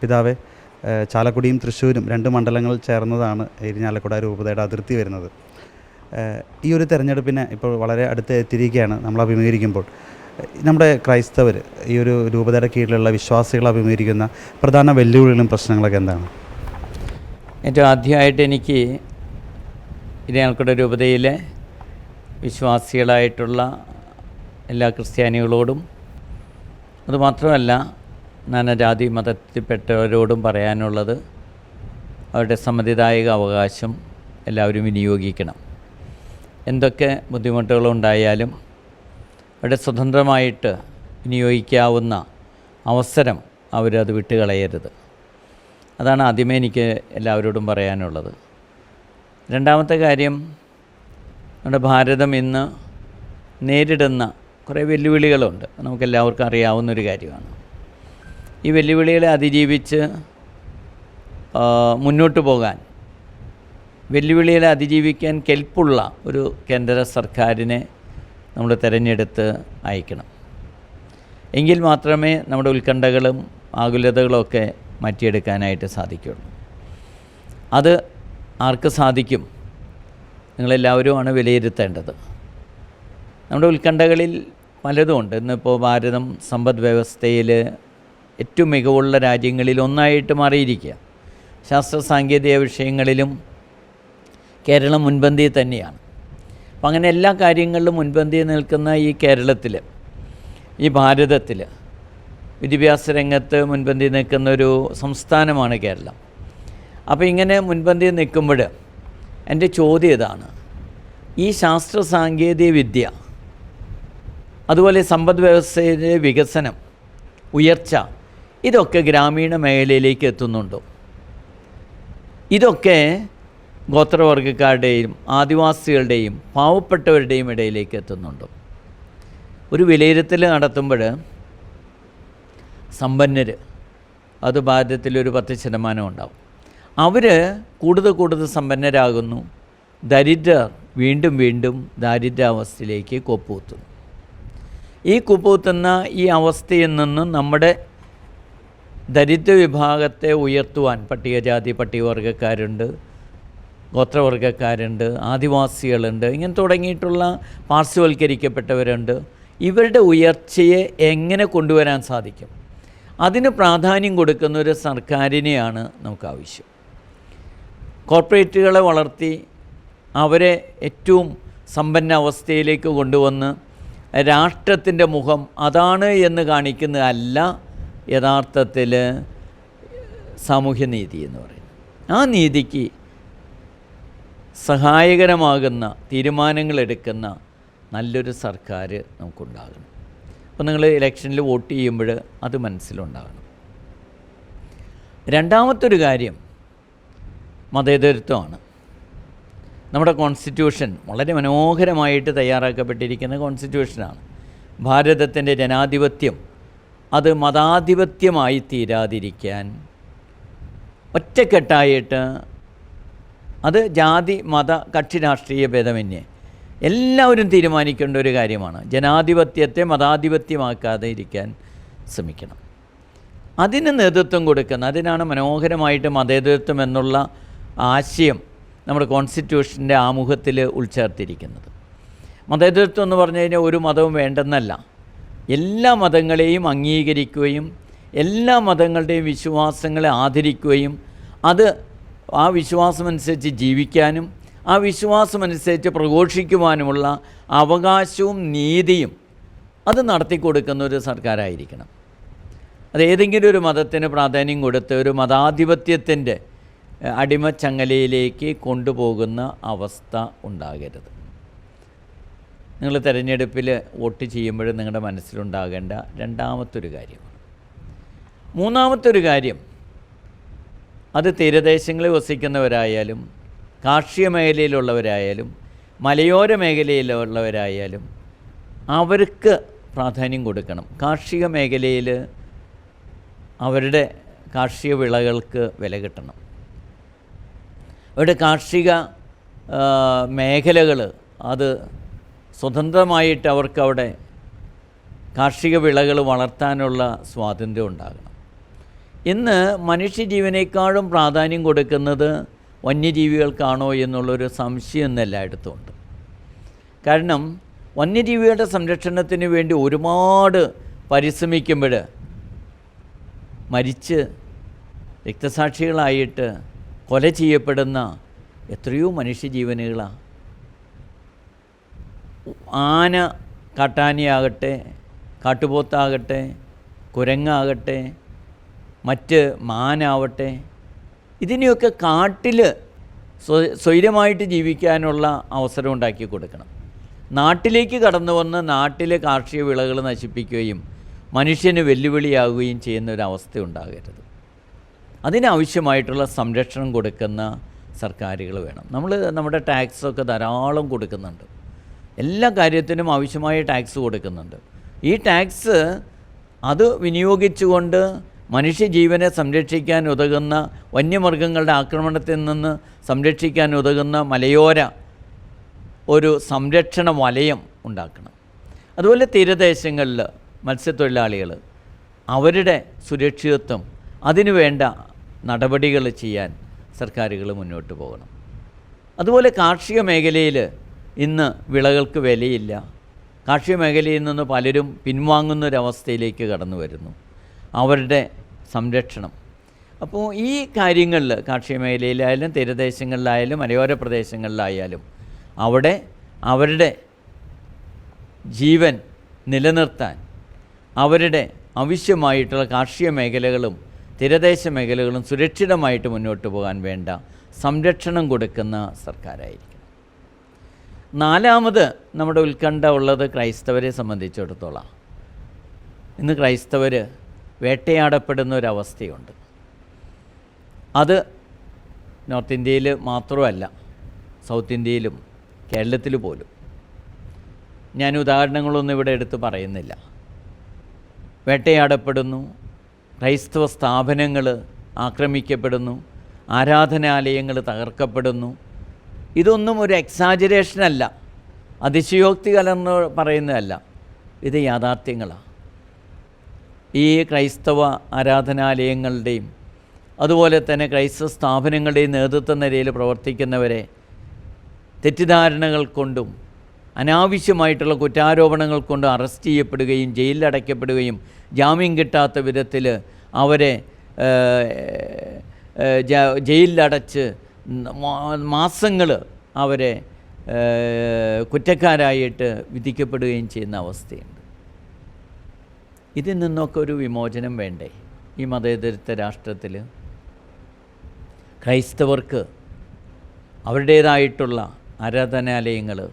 പിതാവെ ചാലക്കുടിയും തൃശ്ശൂരും രണ്ട് മണ്ഡലങ്ങൾ ചേർന്നതാണ് ഇരിഞ്ഞാലക്കുട രൂപതയുടെ അതിർത്തി വരുന്നത്. ഈ ഒരു തെരഞ്ഞെടുപ്പിനെ ഇപ്പോൾ വളരെ അടുത്ത് എത്തിയിരിക്കുകയാണ് നമ്മൾ അഭിമുഖീകരിക്കുമ്പോൾ. നമ്മുടെ ക്രൈസ്തവർ ഈ ഒരു രൂപതയുടെ കീഴിലുള്ള വിശ്വാസികൾ അഭിമുഖീകരിക്കുന്ന പ്രധാന വെല്ലുവിളികളും പ്രശ്നങ്ങളൊക്കെ എന്താണ്? ഏറ്റവും ആദ്യമായിട്ട് എനിക്ക് ഇരിയാൽക്കുട രൂപതയിലെ വിശ്വാസികളായിട്ടുള്ള എല്ലാ ക്രിസ്ത്യാനികളോടും അതുമാത്രമല്ല നാനാജാതി മതത്തിൽപ്പെട്ടവരോടും പറയാനുള്ളത് അവരുടെ സമ്മതിദായക അവകാശം എല്ലാവരും വിനിയോഗിക്കണം. എന്തൊക്കെ ബുദ്ധിമുട്ടുകളുണ്ടായാലും അവിടെ സ്വതന്ത്രമായിട്ട് വിനിയോഗിക്കാവുന്ന അവസരം അവരത് വിട്ടുകളയരുത്. അതാണ് ആദ്യമേ എനിക്ക് എല്ലാവരോടും പറയാനുള്ളത്. രണ്ടാമത്തെ കാര്യം നമ്മുടെ ഭാരതം ഇന്ന് നേരിടുന്ന കുറേ വെല്ലുവിളികളുണ്ട്. നമുക്കെല്ലാവർക്കും അറിയാവുന്നൊരു കാര്യമാണ്. ഈ വെല്ലുവിളികളെ അതിജീവിച്ച് മുന്നോട്ട് പോകാൻ വെല്ലുവിളികളെ അതിജീവിക്കാൻ കെൽപ്പുള്ള ഒരു കേന്ദ്ര സർക്കാരിനെ നമ്മൾ തിരഞ്ഞെടുത്ത് അയക്കണം. എങ്കിൽ മാത്രമേ നമ്മുടെ ഉത്കണ്ഠകളും ആകുലതകളൊക്കെ മാറ്റിയെടുക്കാനായിട്ട് സാധിക്കുള്ളൂ അത് ആർക്ക് സാധിക്കും? നിങ്ങളെല്ലാവരുമാണ് വിലയിരുത്തേണ്ടത്. നമ്മുടെ ഉത്കണ്ഠകളിൽ പലതുമുണ്ട് ഇന്നിപ്പോൾ ഭാരതം സമ്പദ് വ്യവസ്ഥയിൽ ഏറ്റവും മികവുള്ള രാജ്യങ്ങളിൽ ഒന്നായിട്ട് മാറിയിരിക്കുക. ശാസ്ത്ര സാങ്കേതിക വിഷയങ്ങളിലും കേരളം മുൻപന്തിയിൽ തന്നെയാണ്. അപ്പം അങ്ങനെ എല്ലാ കാര്യങ്ങളിലും മുൻപന്തിയിൽ നിൽക്കുന്ന ഈ കേരളത്തിൽ ഈ ഭാരതത്തിൽ വിദ്യാഭ്യാസ രംഗത്ത് മുൻപന്തിയിൽ നിൽക്കുന്ന ഒരു സംസ്ഥാനമാണ് കേരളം. അപ്പോൾ ഇങ്ങനെ മുൻപന്തിയിൽ നിൽക്കുമ്പോൾ എന്റെ ചോദ്യം ഇതാണ് ഈ ശാസ്ത്ര സാങ്കേതിക വിദ്യ അതുപോലെ സമ്പദ് വ്യവസ്ഥയിലെ വികസനം ഉയർച്ച ഇതൊക്കെ ഗ്രാമീണ മേഖലയിലേക്ക് എത്തുന്നുണ്ടോ. ഇതൊക്കെ ഗോത്രവർഗക്കാരുടെയും ആദിവാസികളുടെയും പാവപ്പെട്ടവരുടെയും ഇടയിലേക്ക് എത്തുന്നുണ്ടോ. ഒരു വിലയിരുത്തൽ നടത്തുമ്പോൾ സമ്പന്നർ അത് ഭാരതത്തിലൊരു പത്ത് ശതമാനം ഉണ്ടാവും. അവർ കൂടുതൽ കൂടുതൽ സമ്പന്നരാകുന്നു ദരിദ്രർ വീണ്ടും വീണ്ടും ദാരിദ്ര്യാവസ്ഥയിലേക്ക് കൊപ്പുകുത്തുന്നു. ഈ കുപ്പുകുത്തുന്ന ഈ അവസ്ഥയിൽ നിന്നും നമ്മുടെ ദരിദ്ര വിഭാഗത്തെ ഉയർത്തുവാൻ പട്ടികജാതി പട്ടികവർഗക്കാരുണ്ട് ഗോത്രവർഗക്കാരുണ്ട് ആദിവാസികളുണ്ട് ഇങ്ങനെ തുടങ്ങിയിട്ടുള്ള പാർശ്വവൽക്കരിക്കപ്പെട്ടവരുണ്ട്. ഇവരുടെ ഉയർച്ചയെ എങ്ങനെ കൊണ്ടുവരാൻ സാധിക്കും? അതിന് പ്രാധാന്യം കൊടുക്കുന്ന ഒരു സർക്കാരിനെയാണ് നമുക്ക് ആവശ്യം കോർപ്പറേറ്റുകളെ വളർത്തി അവരെ ഏറ്റവും സമ്പന്ന അവസ്ഥയിലേക്ക് കൊണ്ടുവന്ന് രാഷ്ട്രത്തിന്റെ മുഖം അതാണ് എന്ന് കാണിക്കുന്നതല്ല യഥാർത്ഥത്തിൽ സാമൂഹ്യനീതി എന്ന് പറയുന്നത് ആ നീതിക്ക് സഹായകരമാകുന്ന തീരുമാനങ്ങൾ എടുക്കുന്ന നല്ലൊരു സർക്കാർ നമുക്കുണ്ടാകണം. അപ്പോൾ നിങ്ങൾ ഇലക്ഷനിൽ വോട്ട് ചെയ്യുമ്പോൾ അത് മനസ്സിലുണ്ടാകണം. രണ്ടാമത്തൊരു കാര്യം മതേതരത്വമാണ്. നമ്മുടെ കോൺസ്റ്റിറ്റ്യൂഷൻ വളരെ മനോഹരമായിട്ട് തയ്യാറാക്കപ്പെട്ടിരിക്കുന്ന കോൺസ്റ്റിറ്റ്യൂഷനാണ്. ഭാരതത്തിന്റെ ജനാധിപത്യം അത് മതാധിപത്യമായി തീരാതിരിക്കാൻ. ഒറ്റക്കെട്ടായിട്ട് അത് ജാതി മത കക്ഷി രാഷ്ട്രീയ ഭേദമന്യേ എല്ലാവരും തീരുമാനിക്കേണ്ട ഒരു കാര്യമാണ്. ജനാധിപത്യത്തെ മതാധിപത്യമാക്കാതെ ഇരിക്കാൻ ശ്രമിക്കണം. അതിന് നേതൃത്വം കൊടുക്കുന്ന അതിനാണ് മനോഹരമായിട്ട് മതേതൃത്വം എന്നുള്ള ആശയം നമ്മുടെ കോൺസ്റ്റിറ്റ്യൂഷന്റെ ആമുഖത്തിൽ ഉൾച്ചേർത്തിരിക്കുന്നത്. മതേതൃത്വം എന്ന് പറഞ്ഞു കഴിഞ്ഞാൽ ഒരു മതവും വേണ്ടെന്നല്ല. എല്ലാ മതങ്ങളെയും അംഗീകരിക്കുകയും എല്ലാ മതങ്ങളുടെയും വിശ്വാസങ്ങളെ ആദരിക്കുകയും അത് ആ വിശ്വാസമനുസരിച്ച് ജീവിക്കാനും ആ വിശ്വാസമനുസരിച്ച് പ്രഘോഷിക്കുവാനുമുള്ള അവകാശവും നീതിയും അത് നടത്തിക്കൊടുക്കുന്ന ഒരു സർക്കാരായിരിക്കണം. അത് ഏതെങ്കിലും ഒരു മതത്തിന് പ്രാധാന്യം കൊടുത്ത് ഒരു മതാധിപത്യത്തിന്റെ അടിമച്ചങ്ങലയിലേക്ക് കൊണ്ടുപോകുന്ന അവസ്ഥ ഉണ്ടാകരുത്. നിങ്ങൾ തിരഞ്ഞെടുപ്പിൽ വോട്ട് ചെയ്യുമ്പോൾ നിങ്ങളുടെ മനസ്സിലുണ്ടാകേണ്ട രണ്ടാമത്തൊരു കാര്യമാണ് മൂന്നാമത്തൊരു കാര്യം അത് തീരദേശങ്ങളിൽ വസിക്കുന്നവരായാലും കാർഷിക മേഖലയിലുള്ളവരായാലും മലയോര മേഖലയിലുള്ളവരായാലും അവർക്ക് പ്രാധാന്യം കൊടുക്കണം. കാർഷിക മേഖലയിൽ അവരുടെ കാർഷിക വിളകൾക്ക് വില കിട്ടണം. അവരുടെ കാർഷിക മേഖലകൾ അത് സ്വതന്ത്രമായിട്ട് അവർക്ക് അവിടെ കാർഷിക വിളകൾ വളർത്താനുള്ള സ്വാതന്ത്ര്യം ഉണ്ടാകണം. ഇന്ന് മനുഷ്യജീവനേക്കാളും പ്രാധാന്യം കൊടുക്കുന്നത് വന്യജീവികൾക്കാണോ എന്നുള്ളൊരു സംശയം ഇന്ന് എല്ലായിടത്തും ഉണ്ട് കാരണം വന്യജീവികളുടെ സംരക്ഷണത്തിന് വേണ്ടി ഒരുപാട് പരിശ്രമിക്കുമ്പോൾ മരിച്ച് രക്തസാക്ഷികളായിട്ട് കൊല ചെയ്യപ്പെടുന്ന എത്രയോ മനുഷ്യജീവനുകളാണ് ആന കാട്ടാനിയാകട്ടെ കാട്ടുപോത്താകട്ടെ കുരങ്ങാകട്ടെ മറ്റ് മാനാവട്ടെ ഇതിനെയൊക്കെ കാട്ടിൽ സ്വ- സ്വൈരമായിട്ട് ജീവിക്കാനുള്ള അവസരം ഉണ്ടാക്കി കൊടുക്കണം. നാട്ടിലേക്ക് കടന്നു വന്ന് നാട്ടിലെ കാർഷിക വിളകൾ നശിപ്പിക്കുകയും മനുഷ്യന് വെല്ലുവിളിയാകുകയും ചെയ്യുന്ന ഒരു അവസ്ഥ ഉണ്ടാകരുത്. അതിനാവശ്യമായിട്ടുള്ള സംരക്ഷണം കൊടുക്കുന്ന സർക്കാരുകൾ വേണം. നമ്മൾ നമ്മുടെ ടാക്സൊക്കെ ധാരാളം കൊടുക്കുന്നുണ്ട്. എല്ലാ കാര്യത്തിനും ആവശ്യമായ ടാക്സ് കൊടുക്കുന്നുണ്ട്. ഈ ടാക്സ് അത് വിനിയോഗിച്ചുകൊണ്ട് മനുഷ്യജീവനെ സംരക്ഷിക്കാൻ ഉതകുന്ന വന്യമൃഗങ്ങളുടെ ആക്രമണത്തിൽ നിന്ന് സംരക്ഷിക്കാൻ ഉതകുന്ന മലയോര ഒരു സംരക്ഷണ വലയം ഉണ്ടാക്കണം. അതുപോലെ തീരദേശങ്ങളിൽ മത്സ്യത്തൊഴിലാളികൾ അവരുടെ സുരക്ഷിതത്വം അതിനുവേണ്ട നടപടികൾ ചെയ്യാൻ സർക്കാരുകൾ മുന്നോട്ട് പോകണം. അതുപോലെ കാർഷിക മേഖലയിൽ ഇന്ന് വിളകൾക്ക് വിലയില്ല. കാർഷിക മേഖലയിൽ നിന്ന് പലരും പിൻവാങ്ങുന്നൊരവസ്ഥയിലേക്ക് കടന്നു വരുന്നു. അവരുടെ സംരക്ഷണം. അപ്പോൾ ഈ കാര്യങ്ങളിൽ കാർഷിക മേഖലയിലായാലും തീരദേശങ്ങളിലായാലും മലയോര പ്രദേശങ്ങളിലായാലും അവിടെ അവരുടെ ജീവൻ നിലനിർത്താൻ അവരുടെ ആവശ്യമായിട്ടുള്ള കാർഷിക മേഖലകളും തീരദേശ മേഖലകളും സുരക്ഷിതമായിട്ട് മുന്നോട്ട് പോകാൻ വേണ്ട സംരക്ഷണം കൊടുക്കുന്ന സർക്കാരായിരിക്കും. നാലാമത് നമ്മുടെ ഉത്കണ്ഠ ഉള്ളത് ക്രൈസ്തവരെ സംബന്ധിച്ചിടത്തോളം. ഇന്ന് ക്രൈസ്തവർ വേട്ടയാടപ്പെടുന്ന ഒരവസ്ഥയുണ്ട് അത് നോർത്ത് ഇന്ത്യയിൽ മാത്രമല്ല സൗത്ത് ഇന്ത്യയിലും കേരളത്തിൽ പോലും. ഞാൻ ഉദാഹരണങ്ങളൊന്നും ഇവിടെ എടുത്ത് പറയുന്നില്ല. വേട്ടയാടപ്പെടുന്നു ക്രൈസ്തവ സ്ഥാപനങ്ങൾ ആക്രമിക്കപ്പെടുന്നു ആരാധനാലയങ്ങൾ തകർക്കപ്പെടുന്നു ഇതൊന്നും ഒരു എക്സാജുറേഷനല്ല അതിശയോക്തി കലർന്ന് പറയുന്നതല്ല. ഇത് യാഥാർത്ഥ്യങ്ങളാണ് ഈ ക്രൈസ്തവ ആരാധനാലയങ്ങളുടെയും അതുപോലെ തന്നെ ക്രൈസ്തവ സ്ഥാപനങ്ങളുടെയും നേതൃത്വ നിരയിൽ പ്രവർത്തിക്കുന്നവരെ തെറ്റിദ്ധാരണകൾ കൊണ്ടും അനാവശ്യമായിട്ടുള്ള കുറ്റാരോപണങ്ങൾ കൊണ്ട് അറസ്റ്റ് ചെയ്യപ്പെടുകയും ജയിലിലടയ്ക്കപ്പെടുകയും ജാമ്യം കിട്ടാത്ത വിധത്തിൽ അവരെ ജയിലിലടച്ച് മാസങ്ങൾ അവരെ കുറ്റക്കാരായിട്ട് വിധിക്കപ്പെടുകയും ചെയ്യുന്ന അവസ്ഥയുണ്ട്. ഇതിൽ നിന്നൊക്കെ ഒരു വിമോചനം വേണ്ടേ ഈ മതേതരത്വ രാഷ്ട്രത്തിൽ ക്രൈസ്തവർക്ക് അവരുടേതായിട്ടുള്ള ആരാധനാലയങ്ങൾ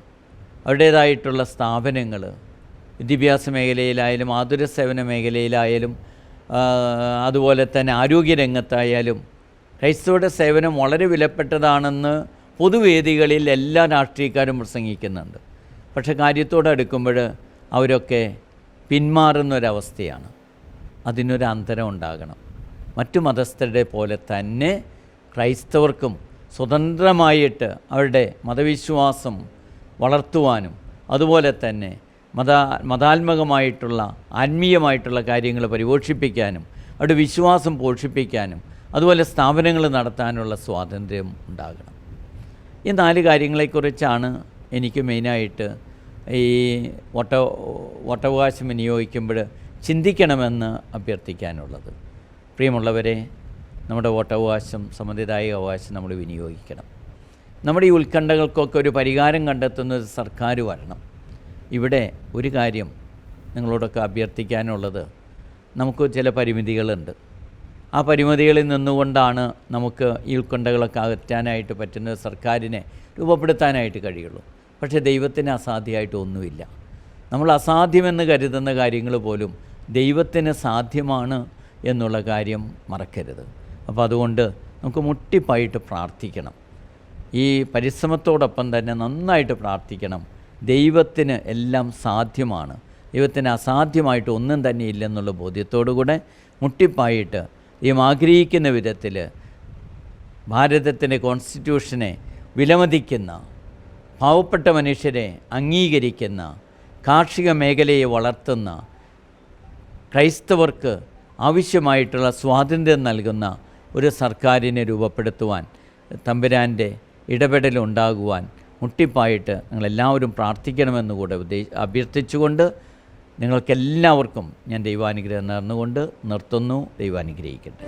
അവരുടേതായിട്ടുള്ള സ്ഥാപനങ്ങൾ വിദ്യാഭ്യാസ മേഖലയിലായാലും ആതുര സേവന മേഖലയിലായാലും അതുപോലെ തന്നെ ആരോഗ്യരംഗത്തായാലും ക്രൈസ്തവരുടെ സേവനം വളരെ വിലപ്പെട്ടതാണെന്ന് പൊതുവേദികളിൽ എല്ലാ രാഷ്ട്രീയക്കാരും പ്രസംഗിക്കുന്നുണ്ട്. പക്ഷേ കാര്യത്തോടെ അടുക്കുമ്പോൾ അവരൊക്കെ പിന്മാറുന്നൊരവസ്ഥയാണ്. അതിനൊരു അന്തരം ഉണ്ടാകണം. മറ്റു മതസ്ഥരുടെ പോലെ തന്നെ ക്രൈസ്തവർക്കും സ്വതന്ത്രമായിട്ട് അവരുടെ മതവിശ്വാസം വളർത്തുവാനും അതുപോലെ തന്നെ മത മതാത്മകമായിട്ടുള്ള ആത്മീയമായിട്ടുള്ള കാര്യങ്ങൾ പരിപോഷിപ്പിക്കാനും അവരുടെ വിശ്വാസം പോഷിപ്പിക്കാനും അതുപോലെ സ്ഥാപനങ്ങൾ നടത്താനുള്ള സ്വാതന്ത്ര്യം ഉണ്ടാകണം. ഈ നാല് കാര്യങ്ങളെക്കുറിച്ചാണ് എനിക്ക് മെയിനായിട്ട് ഈ വോട്ട വോട്ടവകാശം വിനിയോഗിക്കുമ്പോൾ ചിന്തിക്കണമെന്ന് അഭ്യർത്ഥിക്കാനുള്ളത്. പ്രിയമുള്ളവരെ നമ്മുടെ വോട്ടവകാശം സമ്മതിദായക അവകാശം നമ്മൾ വിനിയോഗിക്കണം. നമ്മുടെ ഈ ഉത്കണ്ഠകൾക്കൊക്കെ ഒരു പരിഹാരം കണ്ടെത്തുന്ന ഒരു സർക്കാർ വരണം. ഇവിടെ ഒരു കാര്യം നിങ്ങളോടൊക്കെ അഭ്യർത്ഥിക്കാനുള്ളത് നമുക്ക് ചില പരിമിതികളുണ്ട്. ആ പരിമിതികളിൽ നിന്നുകൊണ്ടാണ് നമുക്ക് ഈ ഉത്കണ്ഠകളൊക്കെ അകറ്റാനായിട്ട് പറ്റുന്നത്. സർക്കാരിനെ രൂപപ്പെടുത്താനായിട്ട് കഴിയുള്ളൂ. പക്ഷേ ദൈവത്തിന് അസാധ്യമായിട്ട് ഒന്നുമില്ല. നമ്മൾ അസാധ്യമെന്ന് കരുതുന്ന കാര്യങ്ങൾ പോലും ദൈവത്തിന് സാധ്യമാണ് എന്നുള്ള കാര്യം മറക്കരുത്. അപ്പോൾ അതുകൊണ്ട് നമുക്ക് മുട്ടിപ്പായിട്ട് പ്രാർത്ഥിക്കണം. ഈ പരിശ്രമത്തോടൊപ്പം തന്നെ നന്നായിട്ട് പ്രാർത്ഥിക്കണം. ദൈവത്തിന് എല്ലാം സാധ്യമാണ്. ദൈവത്തിന് അസാധ്യമായിട്ട് ഒന്നും തന്നെ ഇല്ലെന്നുള്ള ബോധ്യത്തോടുകൂടെ മുട്ടിപ്പായിട്ട് ദൈവം ആഗ്രഹിക്കുന്ന വിധത്തിൽ ഭാരതത്തിന്റെ കോൺസ്റ്റിറ്റ്യൂഷനെ വിലമതിക്കുന്ന പാവപ്പെട്ട മനുഷ്യരെ അംഗീകരിക്കുന്ന കാർഷിക മേഖലയെ വളർത്തുന്ന ക്രൈസ്തവർക്ക് ആവശ്യമായിട്ടുള്ള സ്വാതന്ത്ര്യം നൽകുന്ന ഒരു സർക്കാരിനെ രൂപപ്പെടുത്തുവാൻ തമ്പുരാന്റെ ഇടപെടലുണ്ടാകുവാൻ മുട്ടിപ്പായിട്ട് നിങ്ങളെല്ലാവരും പ്രാർത്ഥിക്കണമെന്ന് കൂടെ അഭ്യർത്ഥിച്ചുകൊണ്ട് നിങ്ങൾക്കെല്ലാവർക്കും ഞാൻ ദൈവാനുഗ്രഹം നേർന്നുകൊണ്ട് നിർത്തുന്നു. ദൈവാനുഗ്രഹിക്കട്ടെ.